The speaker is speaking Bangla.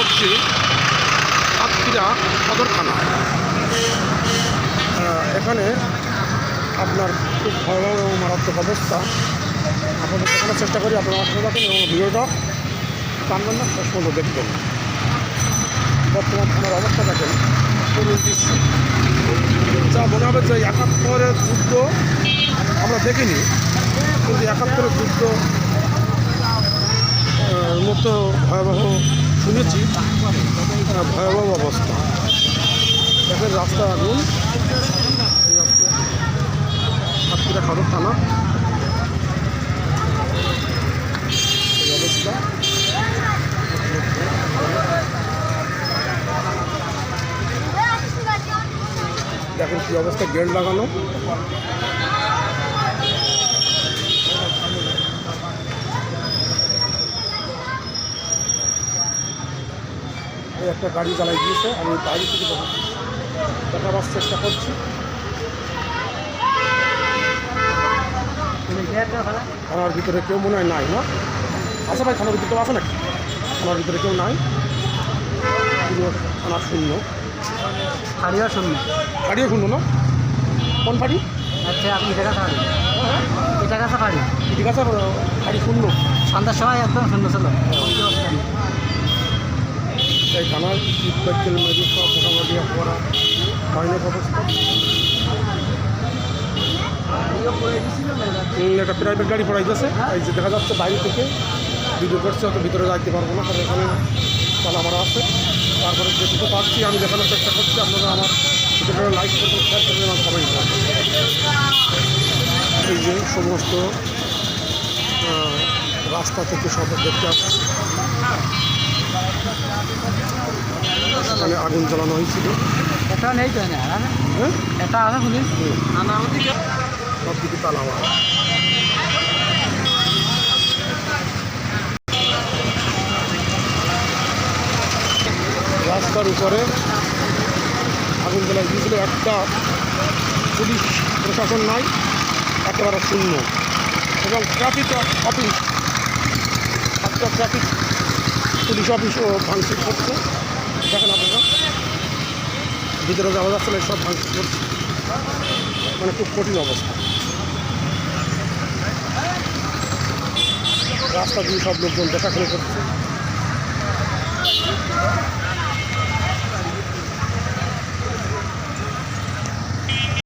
করছি সাতক্ষীরা সদর থানা এখানে আপনার খুব ভয়াবহ এবং মারাত্মক অবস্থা। আপনাদের দেখানোর চেষ্টা করি, আপনারা আসলে রাখেন এবং ভিডিওটা টানবেন না শেষ পর্যন্ত দেখবেন। বর্তমান থানার অবস্থা দেখেন যা মনে হবে যে একাত্তরের যুদ্ধ আমরা দেখিনি, কিন্তু একাত্তরের যুদ্ধ শুনেছি ভয়াবহ অবস্থা। দেখেন রাস্তা আগুন। সাতক্ষীরা সদর থানা। অবস্থা দেখেন কি অবস্থা, গেট লাগানো। একটা গাড়ি চালাই দিয়েছে আমি বাইরে থেকে দেখো দেখাবার চেষ্টা করছি। থানার ভিতরে কেউ মনে হয় নাই না? আচ্ছা ভাই থানার ভিতরে কেউ আছে নাকি? থানার ভিতরে কেউ নাই? পুরো থানা শূন্য। ফাড়িও শূন্য। গাড়িও শূন্য না? কোন ফাড়ি? আচ্ছা আপনি এটা কাছে ফাড়ি। এটা কাছে ফাড়ি। ঠিক আছে গাড়ি শূন্য। সন্ধ্যার সময় একদম শূন্য ছিল। এই থানার ইটপাইকেল মেরি সব মোটামুটি করা ভয়ানক অবস্থা একটা প্রাইভেট গাড়ি পড়াইতেছে এই যে দেখা যাচ্ছে বাইরে থেকে ভিডিও করছে হয়তো ভিতরে যাইতে পারব না কারণ এখানে তালা মারা আছে। তারপরে যেটুকু পারছি, আমি দেখানোর চেষ্টা করছি, আপনারা আমার ভিডিওটা লাইক করবেন শেয়ার করবেন আমার করবেন। এই যে সমস্ত রাস্তা থেকে সব দেখতে আসছে। এখানে আগুন জ্বালানো হয়েছিল। এটা নেই তো হ্যাঁ? এটা আছে আমাদের সব দিকে তালা রাস্তার উপরে আগুন জ্বালা গিয়েছিল একটা পুলিশ প্রশাসন নাই একেবারে শূন্য। এবং ট্রাফিক অফিস একটা ট্রাফিক পুলিশ অফিসও ভাঙচুর করছে। দেখেন আপনারা। ভিতরে যাওয়া যাচ্ছে না, সব ভাঙচুর করছে। মানে খুব কঠিন অবস্থা। রাস্তা দিয়ে সব লোকজন দেখাশোনা করছে।